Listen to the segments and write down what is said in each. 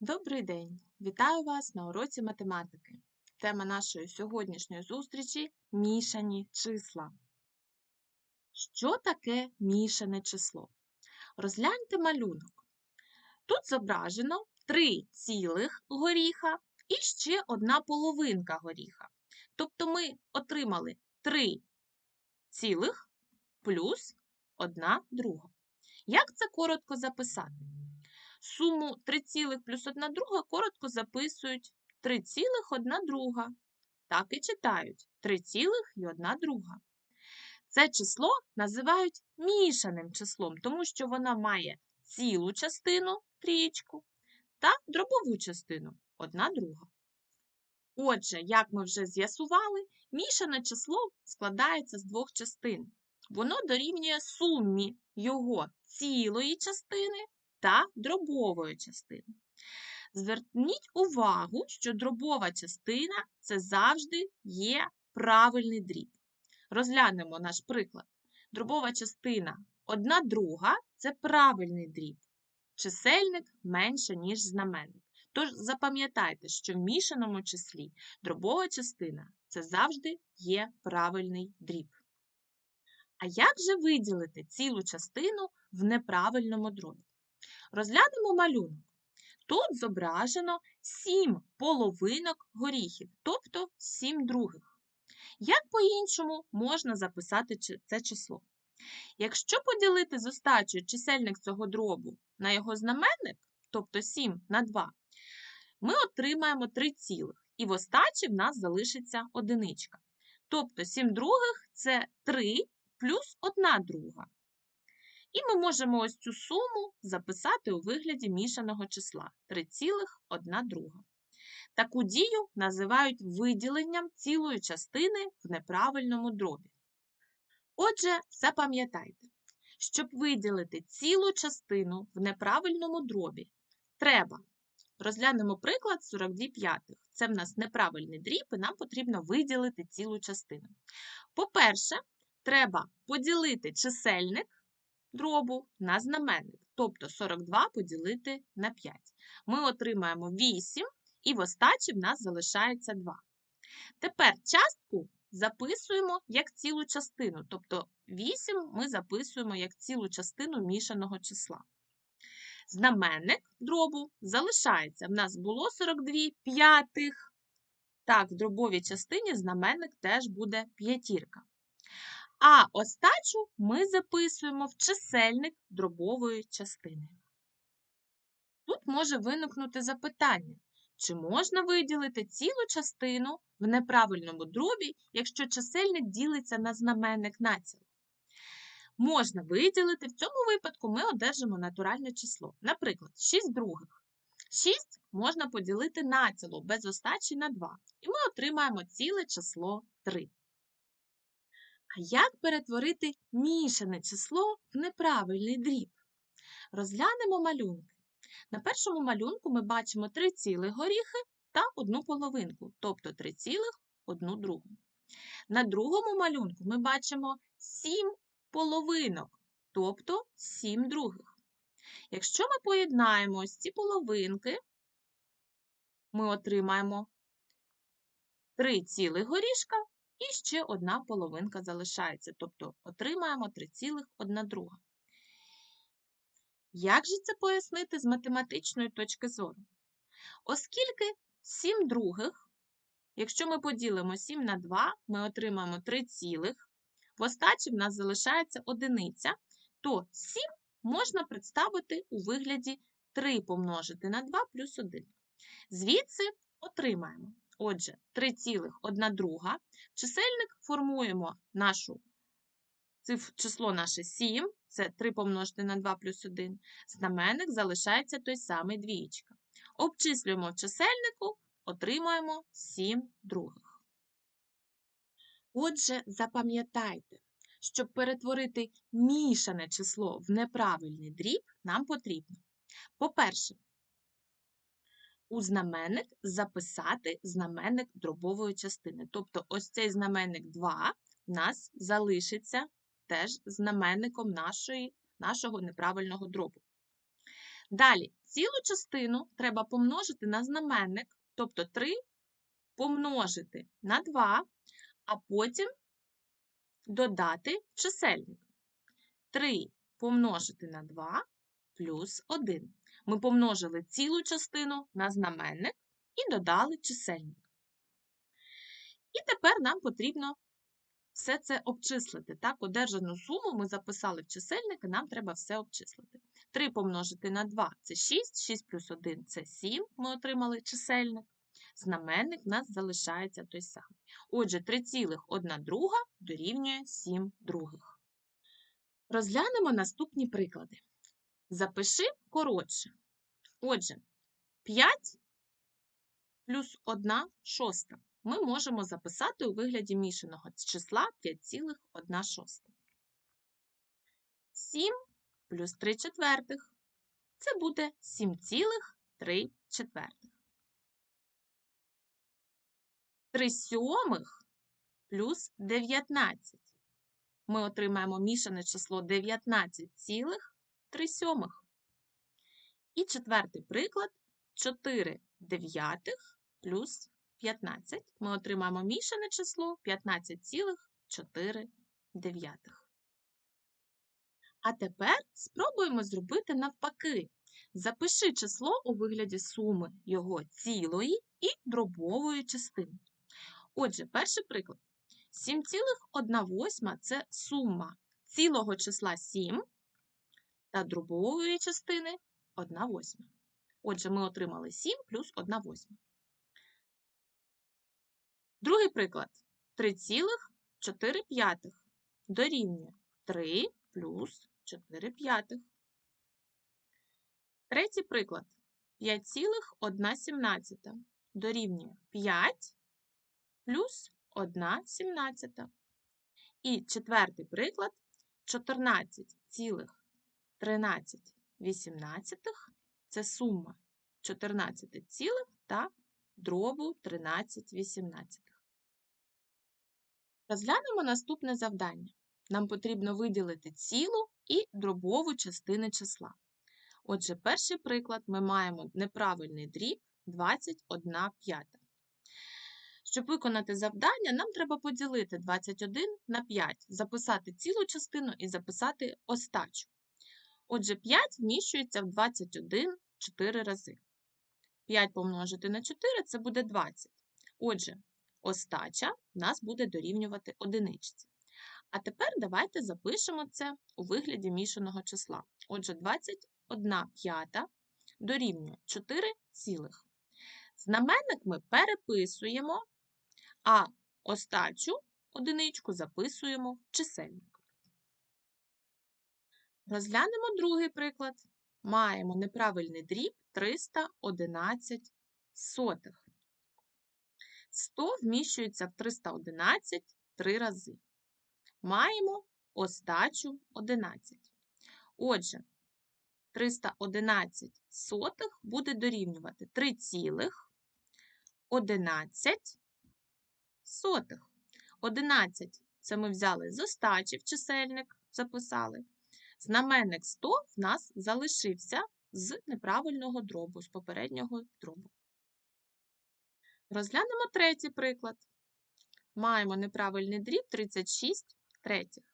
Добрий день! Вітаю вас на уроці математики. Тема нашої сьогоднішньої зустрічі мішані числа. Що таке мішане число? Розгляньте малюнок. Тут зображено три цілих горіха і ще одна половинка горіха. Тобто ми отримали три цілих плюс одна друга. Як це коротко записати? Суму 3 цілих плюс 1 друга коротко записують 3 цілих 1 друга. Так і читають 3 цілих і 1 друга. Це число називають мішаним числом, тому що воно має цілу частину трієчку та дробову частину 1 друга. Отже, як ми вже з'ясували, мішане число складається з двох частин. Воно дорівнює сумі його цілої частини та дробової частини. Зверніть увагу, що дробова частина це завжди є правильний дріб. Розглянемо наш приклад. Дробова частина 1 друга це правильний дріб. Чисельник менше, ніж знаменник. Тож запам'ятайте, що в мішаному числі дробова частина це завжди є правильний дріб. А як же виділити цілу частину в неправильному дробі? Розглянемо малюнок. Тут зображено 7 половинок горіхів, тобто 7 других. Як по-іншому можна записати це число? Якщо поділити з остачою чисельник цього дробу на його знаменник, тобто 7 на 2, ми отримаємо 3 цілих, і в остачі в нас залишиться одиничка. Тобто 7 других це 3 плюс 1 друга. І ми можемо ось цю суму записати у вигляді мішаного числа 3,1 друга. Таку дію називають виділенням цілої частини в неправильному дробі. Отже, запам'ятайте, щоб виділити цілу частину в неправильному дробі, треба розглянемо приклад 42 п'ятих. Це в нас неправильний дріб, і нам потрібно виділити цілу частину. По-перше, треба поділити чисельник дробу на знаменник, тобто 42 поділити на 5. Ми отримаємо 8, і в остачі в нас залишається 2. Тепер частку записуємо як цілу частину, тобто 8 ми записуємо як цілу частину мішаного числа. Знаменник дробу залишається. В нас було 42 п'ятих. Так, в дробовій частині знаменник теж буде п'ятірка. А остачу ми записуємо в чисельник дробової частини. Тут може виникнути запитання, чи можна виділити цілу частину в неправильному дробі, якщо чисельник ділиться на знаменник націло? Можна виділити, в цьому випадку ми одержимо натуральне число. Наприклад, 6 других. 6 можна поділити націло без остачі на 2, і ми отримаємо ціле число 3. А як перетворити мішане число в неправильний дріб? Розглянемо малюнки. На першому малюнку ми бачимо 3 цілих горіхи та одну половинку, тобто 3 цілих одну другу. На другому малюнку ми бачимо 7 половинок, тобто 7 других. Якщо ми поєднаємо ось ці половинки, ми отримаємо 3 цілих горішка і ще одна половинка залишається, тобто отримаємо 3,1 друга. Як же це пояснити з математичної точки зору? Оскільки 7 других, якщо ми поділимо 7 на 2, ми отримаємо 3 цілих, в остачі в нас залишається одиниця, то 7 можна представити у вигляді 3 помножити на 2 плюс 1. Звідси отримаємо Отже, 3,1 друга. Чисельник формуємо нашу циф, число наше 7, це 3 помножити на 2 плюс 1. Знаменник залишається той самий двієчка. Обчислюємо в чисельнику, отримуємо 7 других. Отже, запам'ятайте, щоб перетворити мішане число в неправильний дріб, нам потрібно, по-перше, у знаменник записати знаменник дробової частини. Тобто ось цей знаменник 2 у нас залишиться теж знаменником нашої, нашого неправильного дробу. Далі, цілу частину треба помножити на знаменник, тобто 3 помножити на 2, а потім додати чисельник. 3 помножити на 2 плюс 1. Ми помножили цілу частину на знаменник і додали чисельник. І тепер нам потрібно все це обчислити. Так, одержану суму ми записали в чисельник, і нам треба все обчислити. 3 помножити на 2 це 6, 6 плюс 1 це 7, ми отримали чисельник. Знаменник в нас залишається той самий. Отже, 3,1 друга дорівнює 7 других. Розглянемо наступні приклади. Запиши коротше. Отже, 5 плюс 1 шоста ми можемо записати у вигляді мішаного числа 5,1 шоста. 7 плюс 3 четвертих це буде 7,3 четвертих. 3 сьомих плюс 19. Ми отримаємо мішане число 19,3 сьомих. І четвертий приклад 4 дев'ятих плюс 15. Ми отримаємо мішане число 15,4 дев'ятих. А тепер спробуємо зробити навпаки. Запиши число у вигляді суми його цілої і дробової частини. Отже, перший приклад. 7,1 це сума цілого числа 7 та дробової частини 1 восьма. Отже, ми отримали 7 плюс 1 восьма. Другий приклад. 3,4 дорівнює 3 плюс 4 п'ятих. Третій приклад. 5,1 дорівнює 5 плюс 1 сімнадцята. І четвертий приклад 14,13 це сума 14 цілих та дробу 13 вісімнадцятих. Розглянемо наступне завдання. Нам потрібно виділити цілу і дробову частини числа. Отже, перший приклад ми маємо неправильний дріб 21 п'ята. Щоб виконати завдання, нам треба поділити 21 на 5, записати цілу частину і записати остачу. Отже, 5 вміщується в 21 4 рази. 5 помножити на 4 це буде 20. Отже, остача в нас буде дорівнювати одиничці. А тепер давайте запишемо це у вигляді мішаного числа. Отже, 21 п'ята дорівнює 4 цілих. Знаменник ми переписуємо, а остачу одиничку записуємо в чисельник. Розглянемо другий приклад. Маємо неправильний дріб 311 сотих. 100 вміщується в 311 три рази. Маємо остачу 11. Отже, 311 сотих буде дорівнювати 3 цілих 11 сотих. 11 це ми взяли з остачі в чисельник, записали. Знаменник 100 в нас залишився з неправильного дробу, з попереднього дробу. Розглянемо третій приклад. Маємо неправильний дріб 36 третіх.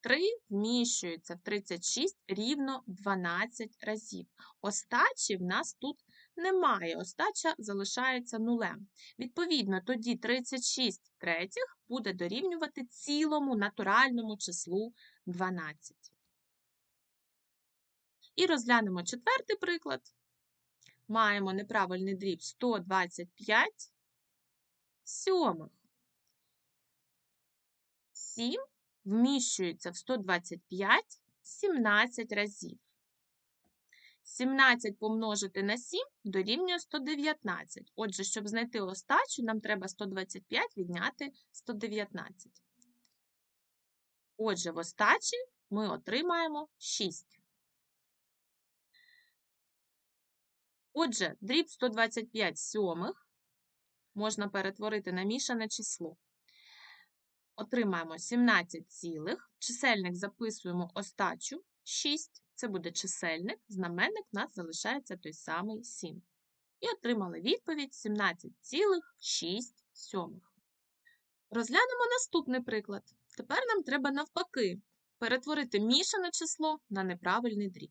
3 вміщується в 36 рівно 12 разів. Остачі в нас тут немає, остача залишається нулем. Відповідно, тоді 36 третіх буде дорівнювати цілому натуральному числу 12. І розглянемо четвертий приклад. Маємо неправильний дріб 125 сьомих. 7 вміщується в 125 17 разів. 17 помножити на 7 дорівнює 119. Отже, щоб знайти остачу, нам треба 125 відняти 119. Отже, в остачі ми отримаємо 6. Отже, дріб 125 сьомих можна перетворити на мішане число. Отримаємо 17 цілих, чисельник записуємо остачу 6, Це буде чисельник, знаменник у нас залишається той самий 7. І отримали відповідь 17,6. Розглянемо наступний приклад. Тепер нам треба навпаки перетворити мішане число на неправильний дріб.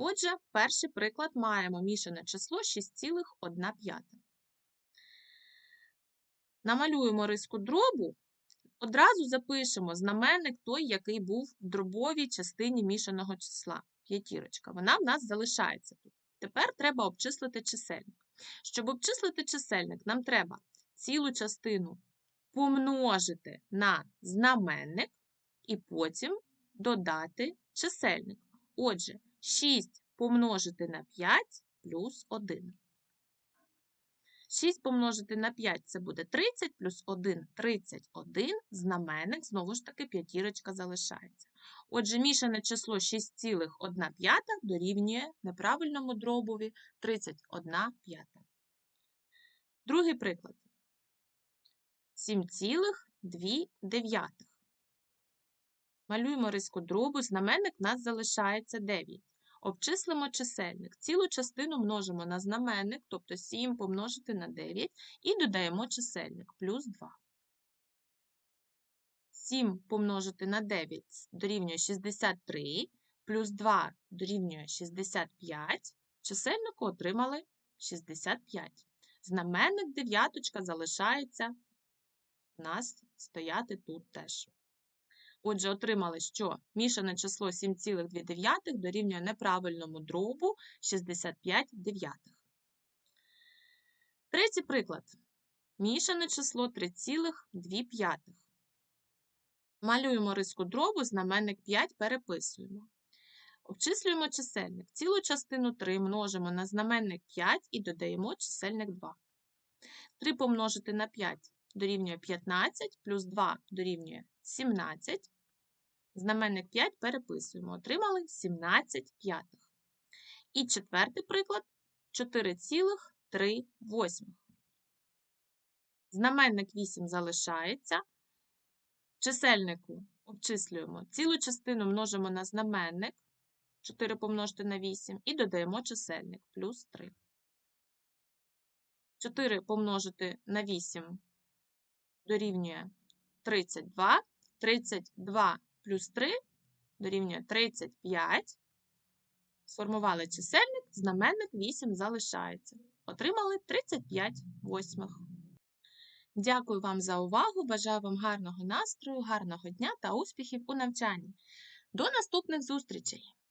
Отже, перший приклад маємо мішане число 6,1. Намалюємо риску дробу, одразу запишемо знаменник той, який був в дробовій частині мішаного числа. П'ятірочка. Вона в нас залишається тут. Тепер треба обчислити чисельник. Щоб обчислити чисельник, нам треба цілу частину помножити на знаменник і потім додати чисельник. Отже, 6 помножити на 5 плюс 1. 6 помножити на 5 це буде 30, плюс 1 – 31, знаменник, знову ж таки, п'ятірочка залишається. Отже, мішане число 6,1 дорівнює неправильному дробові 31 п'ята. Другий приклад. 7,2. Малюємо риску дробу, знаменник нас залишається 9. Обчислимо чисельник. Цілу частину множимо на знаменник, тобто 7 помножити на 9, і додаємо чисельник плюс 2. 7 помножити на 9 дорівнює 63, плюс 2 дорівнює 65. Чисельнику отримали 65. Знаменник дев'яточка залишається у нас стояти тут теж. Отже, отримали, що мішане число 7,2 дорівнює неправильному дробу 65 дев'ятих. Третій приклад. Мішане число 3,2. Малюємо риску дробу, знаменник 5 переписуємо. Обчислюємо чисельник. Цілу частину 3 множимо на знаменник 5 і додаємо чисельник 2. 3 помножити на 5 дорівнює 15, плюс 2 дорівнює 17. Знаменник 5 переписуємо. Отримали 17 п'ятих. І четвертий приклад 4,3 восьмих. Знаменник 8 залишається. Чисельнику обчислюємо цілу частину множимо на знаменник 4 помножити на 8 і додаємо чисельник плюс 3. 4 помножити на 8 дорівнює 32. 32 плюс 3 дорівнює 35. Сформували чисельник, знаменник 8 залишається. Отримали 35 восьмих. Дякую вам за увагу. Бажаю вам гарного настрою, гарного дня та успіхів у навчанні. До наступних зустрічей!